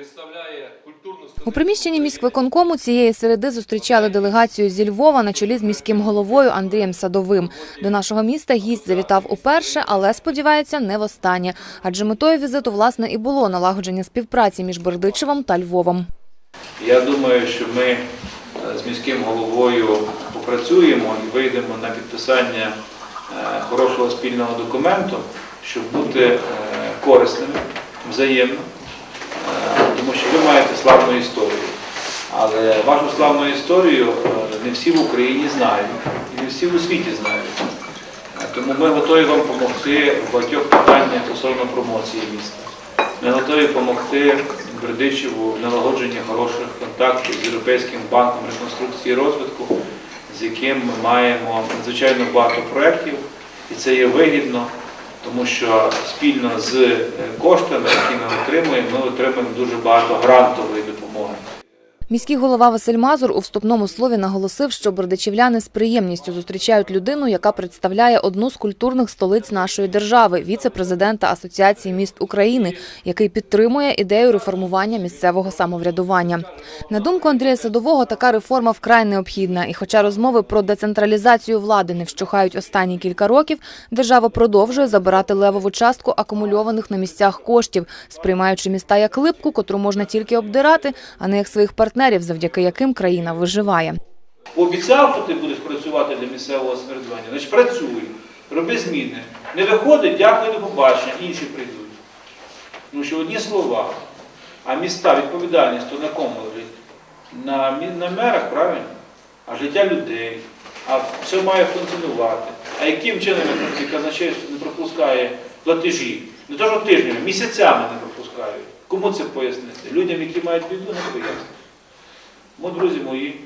представляє культурну У приміщенні міськвиконкому цієї середи зустрічали делегацію зі Львова на чолі з міським головою Андрієм Садовим. До нашого міста гість завітав уперше, але сподівається, не востаннє. Адже метою візиту власне і було налагодження співпраці між Бердичевом та Львовом. Я думаю, що ми е, з міським головою попрацюємо і вийдемо на підписання е, хорошого спільного документу, щоб бути е, корисними взаємно, тому що ви маєте славну історію. Але вашу славну історію е, не всі в Україні знають і не всі в світі знають. Е, Тому ми готові вам допомогти в багатьох питаннях стосовно промоції міста. Ми готові допомогти Бердичеву в налагодженні хороших контактів з Європейським банком реконструкції і розвитку, з яким ми маємо надзвичайно багато проєктів, і це є вигідно, тому що спільно з е, коштами, отримуємо, ми отримуємо дуже багато грантової допомоги. Міський голова Василь Мазур у вступному слові наголосив, що бердичівляни з приємністю зустрічають людину, яка представляє одну з культурних столиць нашої держави, віце-президента Асоціації міст України, який підтримує ідею реформування місцевого самоврядування. На думку Андрія Садового, така реформа вкрай необхідна. І хоча розмови про децентралізацію влади не вщухають останні кілька років, держава продовжує забирати левову частку акумульованих на місцях коштів, сприймаючи міста як липку, котру можна тільки обдирати, а не як своїх партнерів, завдяки яким країна виживає. Пообіцяв, що ти будеш працювати для місцевого самоврядування, значить працюй, роби зміни. Не виходить, дякую, до побачення, інші прийдуть. Тому що одні слова, а міста, відповідальність, то на кому? На, на мерах, правильно? А життя людей, а все має функціонувати. А яким чином казначейство не пропускає платежі? Не то, що тижнями, місяцями не пропускають. Кому це пояснити? Людям, які мають біду, не пояснити. Тому, друзі мої,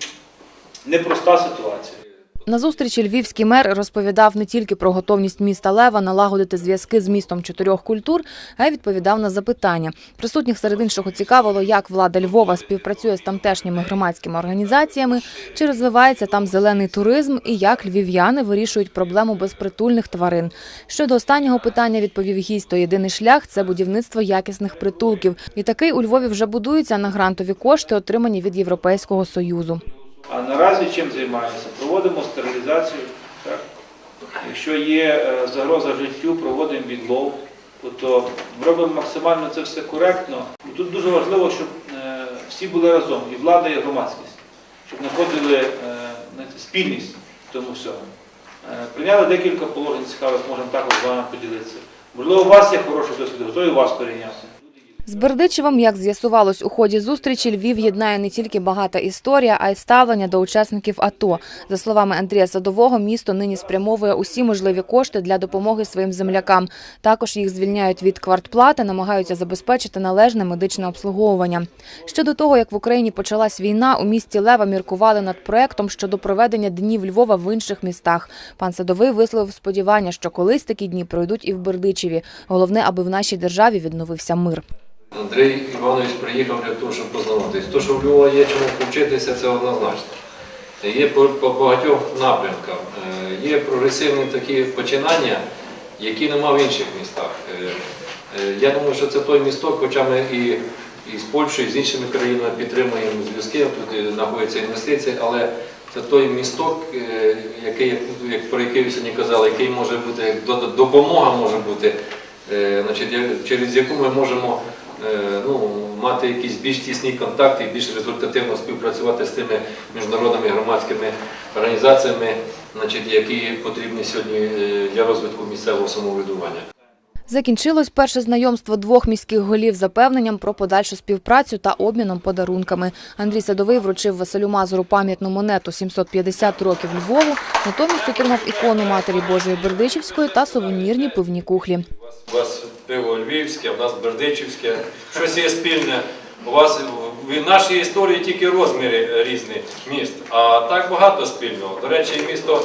непроста ситуація. На зустрічі львівський мер розповідав не тільки про готовність міста Лева налагодити зв'язки з містом чотирьох культур, а й відповідав на запитання. Присутніх серед іншого цікавило, як влада Львова співпрацює з тамтешніми громадськими організаціями, чи розвивається там зелений туризм, і як львів'яни вирішують проблему безпритульних тварин. Щодо останнього питання відповів гість, то єдиний шлях це будівництво якісних притулків. І такий у Львові вже будується на грантові кошти, отримані від Європейського союзу. А наразі чим займаємося? Проводимо стерилізацію. Так? Якщо є е, загроза життю, проводимо відлов. Тобто робимо максимально це все коректно. Тут дуже важливо, щоб е, всі були разом, і влада, і громадськість, щоб знаходили е, спільність в тому всьому. Прийняли декілька положень цікавих, можемо також з вами поділитися. Можливо, у вас є хороший досвід, готові вас перейняти. З Бердичевом, як з'ясувалось у ході зустрічі, Львів єднає не тільки багата історія, а й ставлення до учасників АТО. За словами Андрія Садового, місто нині спрямовує усі можливі кошти для допомоги своїм землякам. Також їх звільняють від квартплати, намагаються забезпечити належне медичне обслуговування. Щодо того, як в Україні почалась війна, у місті Лева міркували над проектом щодо проведення днів Львова в інших містах. Пан Садовий висловив сподівання, що колись такі дні пройдуть і в Бердичеві. Головне, аби в нашій державі відновився мир. Андрій Іванович приїхав для того, щоб познайомитись. То, що в Львова є чому повчитися, це однозначно. Є по, по багатьох напрямках. Е, Є прогресивні такі починання, які нема в інших містах. Е, е, Я думаю, що це той місток, хоча ми і, і з Польщею, і з іншими країнами підтримуємо зв'язки, тут знаходяться інвестиції, але це той місток, який, як про який ви сьогодні казали, який може бути, допомога може бути, значить, через яку ми можемо ну, мати якісь більш тісні контакти більш результативно співпрацювати з тими міжнародними громадськими організаціями, значить, які потрібні сьогодні е, для розвитку місцевого самоврядування. Закінчилось перше знайомство двох міських голів запевненням про подальшу співпрацю та обміном подарунками. Андрій Садовий вручив Василю Мазуру пам'ятну монету 750 років Львову, натомість отримав ікону Матері Божої Бердичівської та сувенірні пивні кухлі. У вас пиво львівське, у нас бердичівське, щось є спільне. У вас в нашій історії тільки розміри різні міст, а так багато спільного. До речі, місто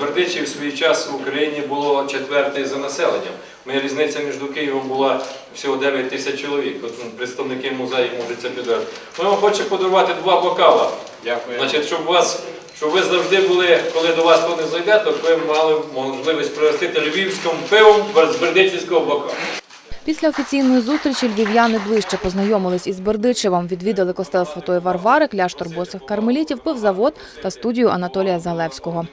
Бердичів в свій час в Україні було четверте за населенням. Ми різниця між Києвом була всього 9 тисяч чоловік. От представники музею можуть це підтвердити. Ми вам хочемо подарувати два бокала. Дякую. Значить, щоб вас, щоб ви завжди були, коли до вас хто не зайде, то ви мали можливість пригостити львівським пивом з бердичівського бока. Після офіційної зустрічі львів'яни ближче познайомились із Бердичевом, відвідали костел Святої Варвари, кляштор босих кармелітів, пивзавод та студію Анатолія Залевського.